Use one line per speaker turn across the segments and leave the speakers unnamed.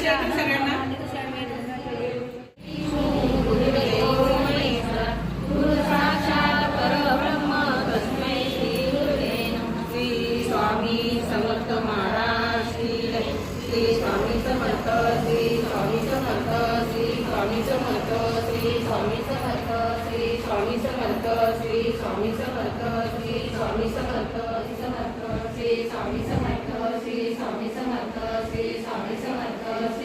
करा तुमच्या सगळ्यांना
श्री स्वामी समर्थ श्री स्वामी समर्थ श्री स्वामी समर्थ श्री स्वामी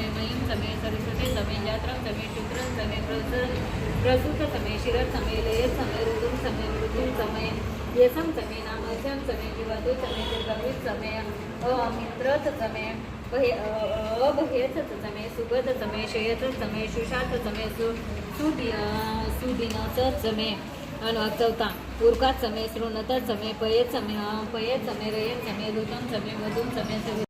तमे मयीं तमे सरस्वती तमे जात्रं तमे शुक्रं तमे प्रसूत तमे शिरं तमे लयं तमे ऋतुं तमे मृत्युं तमे यसं तमे नामस्यं तमे जीवतु तमे दुर्गमित तमे अमित्रत तमे अभयत तमे सुगत तमे शयत तमे सुशात तमे सुदिनत तमे चौथा उर्कात समे श्रोणत समे पयेत समे पयेत समे रयन समे ऋतम समे मधून समे